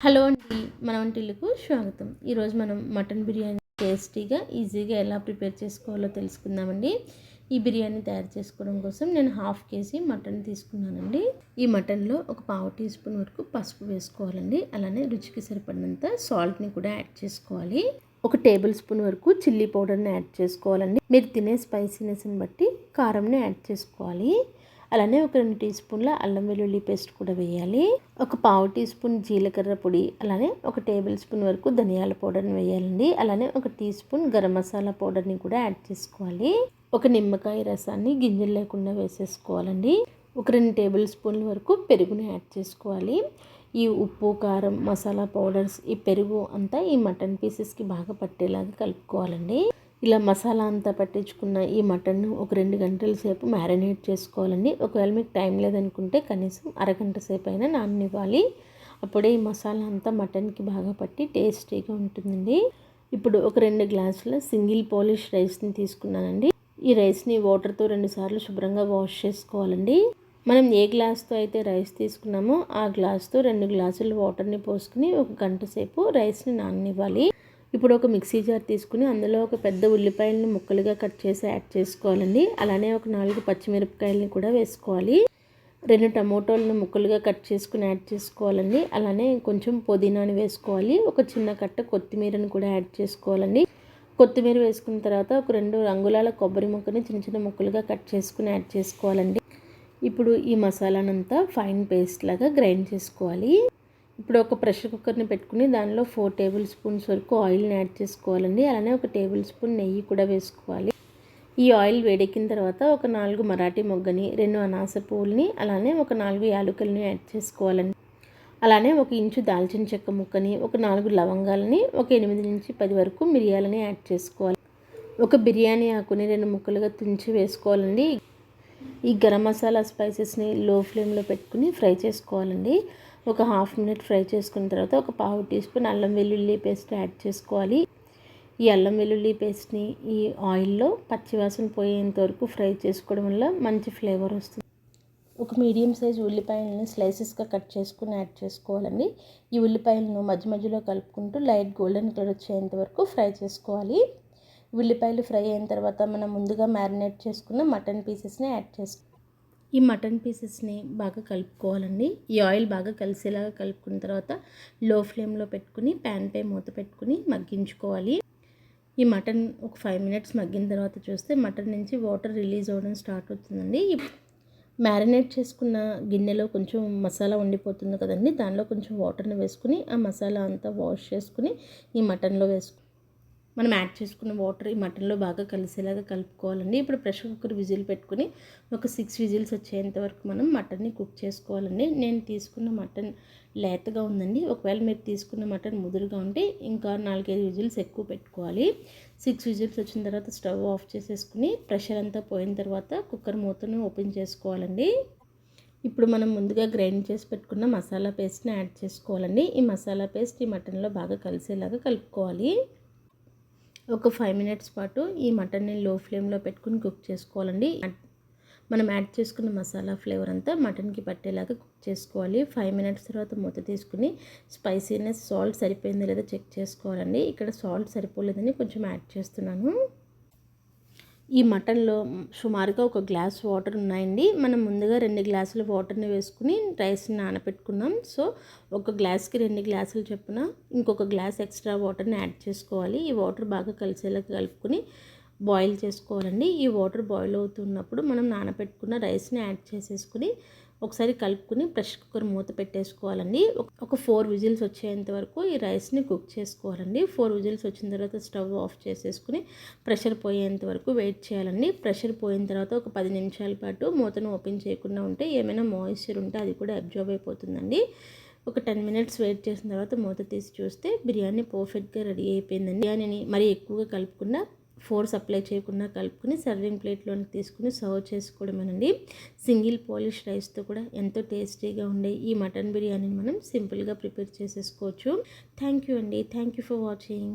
Hello అండి మన వంటిల్లుకు స్వాగతం. ఈరోజు మనం మటన్ బిర్యానీ టేస్టీగా ఈజీగా ఎలా ప్రిపేర్ చేసుకోవాలో తెలుసుకుందామండి. ఈ బిర్యానీ తయారు చేసుకోవడం కోసం నేను హాఫ్ కేజీ మటన్ తీసుకున్నానండి. ఈ మటన్లో ఒక పావు టీ స్పూన్ వరకు పసుపు వేసుకోవాలండి. అలానే రుచికి సరిపడినంత సాల్ట్ని కూడా యాడ్ చేసుకోవాలి. ఒక టేబుల్ స్పూన్ వరకు చిల్లీ పౌడర్ని యాడ్ చేసుకోవాలండి. మీరు తినే స్పైసీనెస్ని బట్టి కారంని యాడ్ చేసుకోవాలి. అలానే ఒక రెండు టీ స్పూన్ల అల్లం వెల్లుల్లి పేస్ట్ కూడా వేయాలి. ఒక పావు టీ స్పూన్ జీలకర్ర పొడి అలానే ఒక టేబుల్ స్పూన్ వరకు ధనియాల పౌడర్ని వేయాలండి. అలానే ఒక టీ స్పూన్ గరం మసాలా పౌడర్ని కూడా యాడ్ చేసుకోవాలి. ఒక నిమ్మకాయ రసాన్ని గింజలు లేకుండా వేసేసుకోవాలండి. ఒక రెండు టేబుల్ స్పూన్ల వరకు పెరుగుని యాడ్ చేసుకోవాలి. ఈ ఉప్పు కారం మసాలా పౌడర్స్ ఈ పెరుగు అంతా ఈ మటన్ పీసెస్కి బాగా పట్టేలాగా కలుపుకోవాలండి. ఇలా మసాలా అంతా పట్టించుకున్న ఈ మటన్ను ఒక రెండు గంటల సేపు మ్యారినేట్ చేసుకోవాలండి. ఒకవేళ మీకు టైం లేదనుకుంటే కనీసం అరగంట సేపు అయినా నాననివ్వాలి. అప్పుడే ఈ మసాలా అంతా మటన్కి బాగా పట్టి టేస్టీగా ఉంటుందండి. ఇప్పుడు ఒక రెండు గ్లాసుల సింగిల్ పాలిష్ రైస్ని తీసుకున్నానండి. ఈ రైస్ని వాటర్తో రెండుసార్లు శుభ్రంగా వాష్ చేసుకోవాలండి. మనం ఏ గ్లాస్తో అయితే రైస్ తీసుకున్నామో ఆ గ్లాస్తో రెండు గ్లాసులు వాటర్ని పోసుకుని ఒక గంట సేపు రైస్ని నాననివ్వాలి. ఇప్పుడు ఒక మిక్సీ జార్ తీసుకుని అందులో ఒక పెద్ద ఉల్లిపాయలని ముక్కలుగా కట్ చేసి యాడ్ చేసుకోవాలండి. అలానే ఒక నాలుగు పచ్చిమిరపకాయలని కూడా వేసుకోవాలి. రెండు టమోటోలను ముక్కలుగా కట్ చేసుకుని యాడ్ చేసుకోవాలండి. అలానే కొంచెం పుదీనాని వేసుకోవాలి. ఒక చిన్న కట్ట కొత్తిమీరని కూడా యాడ్ చేసుకోవాలండి. కొత్తిమీర వేసుకున్న తర్వాత ఒక రెండు రంగులాల కొబ్బరి ముక్కని చిన్న చిన్న ముక్కలుగా కట్ చేసుకుని యాడ్ చేసుకోవాలండి. ఇప్పుడు ఈ మసాలానంతా ఫైన్ పేస్ట్ లాగా గ్రైండ్ చేసుకోవాలి. ఇప్పుడు ఒక ప్రెషర్ కుక్కర్ని పెట్టుకుని దానిలో ఫోర్ టేబుల్ స్పూన్స్ వరకు ఆయిల్ని యాడ్ చేసుకోవాలండి. అలానే ఒక టేబుల్ స్పూన్ నెయ్యి కూడా వేసుకోవాలి. ఈ ఆయిల్ వేడెక్కిన తర్వాత ఒక నాలుగు మరాఠీ మొగ్గని రెండు అనాస పువ్వుల్ని అలానే ఒక నాలుగు యాలకుల్ని యాడ్ చేసుకోవాలండి. అలానే ఒక ఇంచు దాల్చిన చెక్క ముక్కని ఒక నాలుగు లవంగాలని ఒక ఎనిమిది నుంచి పది వరకు మిరియాలని యాడ్ చేసుకోవాలి. ఒక బిర్యానీ ఆకుని రెండు ముక్కలుగా తుంచి వేసుకోవాలండి. ఈ గరం మసాలా స్పైసెస్ని లో ఫ్లేమ్లో పెట్టుకుని ఫ్రై చేసుకోవాలండి. ఒక హాఫ్ మినిట్ ఫ్రై చేసుకున్న తర్వాత ఒక పావు టీ స్పూన్ అల్లం వెల్లుల్లి పేస్ట్ యాడ్ చేసుకోవాలి. ఈ అల్లం వెల్లుల్లి పేస్ట్ని ఈ ఆయిల్లో పచ్చివాసన పోయేంత వరకు ఫ్రై చేసుకోవడం వల్ల మంచి ఫ్లేవర్ వస్తుంది. ఒక మీడియం సైజ్ ఉల్లిపాయలను స్లైసెస్గా కట్ చేసుకుని యాడ్ చేసుకోవాలండి. ఈ ఉల్లిపాయలను మధ్య మధ్యలో కలుపుకుంటూ లైట్ గోల్డెన్ కలర్ వచ్చేంత వరకు ఫ్రై చేసుకోవాలి. ఉల్లిపాయలు ఫ్రై అయిన తర్వాత మనం ముందుగా మ్యారినేట్ చేసుకున్న మటన్ పీసెస్ని యాడ్ చేసుకోవాలి ఈ మటన్ పీసెస్ని బాగా కలుపుకోవాలండి. ఈ ఆయిల్ బాగా కలిసేలాగా కలుపుకున్న తర్వాత లో ఫ్లేమ్లో పెట్టుకుని ప్యాన్పై మూత పెట్టుకుని మగ్గించుకోవాలి. ఈ మటన్ ఒక ఫైవ్ మినిట్స్ మగ్గిన తర్వాత చూస్తే మటన్ నుంచి వాటర్ రిలీజ్ అవ్వడం స్టార్ట్ అవుతుందండి. మ్యారినేట్ చేసుకున్న గిన్నెలో కొంచెం మసాలా ఉండిపోతుంది కదండి. దానిలో కొంచెం వాటర్ని వేసుకుని ఆ మసాలా అంతా వాష్ చేసుకుని ఈ మటన్లో వేసుకుని మనం యాడ్ చేసుకున్న వాటర్ ఈ మటన్లో బాగా కలిసేలాగా కలుపుకోవాలండి. ఇప్పుడు ప్రెషర్ కుక్కర్ విజిల్ పెట్టుకుని ఒక సిక్స్ విజిల్స్ వచ్చేంత వరకు మనం మటన్ని కుక్ చేసుకోవాలండి. నేను తీసుకున్న మటన్ లేతగా ఉందండి. ఒకవేళ మీరు తీసుకున్న మటన్ ముదురుగా ఉంటే ఇంకా నాలుగైదు విజిల్స్ ఎక్కువ పెట్టుకోవాలి. సిక్స్ విజిల్స్ వచ్చిన తర్వాత స్టవ్ ఆఫ్ చేసేసుకుని ప్రెషర్ అంతా పోయిన తర్వాత కుక్కర్ మూతను ఓపెన్ చేసుకోవాలండి. ఇప్పుడు మనం ముందుగా గ్రైండ్ చేసి పెట్టుకున్న మసాలా పేస్ట్ని యాడ్ చేసుకోవాలండి. ఈ మసాలా పేస్ట్ ఈ మటన్లో బాగా కలిసేలాగా కలుపుకోవాలి. ఒక ఫైవ్ మినిట్స్ పాటు ఈ మటన్ని లో ఫ్లేమ్లో పెట్టుకుని కుక్ చేసుకోవాలండి. మనం యాడ్ చేసుకున్న మసాలా ఫ్లేవర్ అంతా మటన్కి పట్టేలాగా కుక్ చేసుకోవాలి. ఫైవ్ మినిట్స్ తర్వాత మూత తీసుకుని స్పైసీనెస్ సాల్ట్ సరిపోయిందో లేదో చెక్ చేసుకోవాలండి. ఇక్కడ సాల్ట్ సరిపోలేదని కొంచెం యాడ్ చేస్తున్నాను. ఈ మటన్లో సుమారుగా ఒక గ్లాస్ వాటర్ ఉన్నాయండి. మనం ముందుగా రెండు గ్లాసుల వాటర్ని వేసుకుని రైస్ని నానబెట్టుకున్నాం సో ఒక గ్లాస్కి రెండు గ్లాసులు చొప్పున ఇంకొక గ్లాస్ ఎక్స్ట్రా వాటర్ని యాడ్ చేసుకోవాలి. ఈ వాటర్ బాగా కలిసేలా కలుపుకొని బాయిల్ చేసుకోవాలండి. ఈ వాటర్ బాయిల్ అవుతున్నప్పుడు మనం నానబెట్టుకున్న రైస్ని యాడ్ చేసేసుకుని ఒకసారి కలుపుకుని ప్రెషర్ కుక్కర్ మూత పెట్టేసుకోవాలండి. ఒక ఫోర్ విజిల్స్ వచ్చేంత వరకు ఈ రైస్ని కుక్ చేసుకోవాలండి. ఫోర్ విజిల్స్ వచ్చిన తర్వాత స్టవ్ ఆఫ్ చేసేసుకుని ప్రెషర్ పోయేంత వరకు వెయిట్ చేయాలండి. ప్రెషర్ పోయిన తర్వాత ఒక పది నిమిషాల పాటు మూతను ఓపెన్ చేయకుండా ఉంటే ఏమైనా మాయిశ్చర్ ఉంటే అది కూడా అబ్జర్వ్ అయిపోతుందండి. ఒక టెన్ మినిట్స్ వెయిట్ చేసిన తర్వాత మూత తీసి చూస్తే బిర్యానీ పర్ఫెక్ట్గా రెడీ అయిపోయిందండి. బిర్యానీని మరీ ఎక్కువగా కలుపుకుండా ఫోర్స్ అప్లై చేయకుండా కలుపుకొని సర్వింగ్ ప్లేట్లోనికి తీసుకుని సర్వ్ చేసుకోవడమేనండి. సింగిల్ పాలిష్ రైస్తో కూడా ఎంతో టేస్టీగా ఉండే ఈ మటన్ బిర్యానీని మనం సింపుల్గా ప్రిపేర్ చేసేసుకోవచ్చు. థ్యాంక్ యూ అండి. Thank you for watching.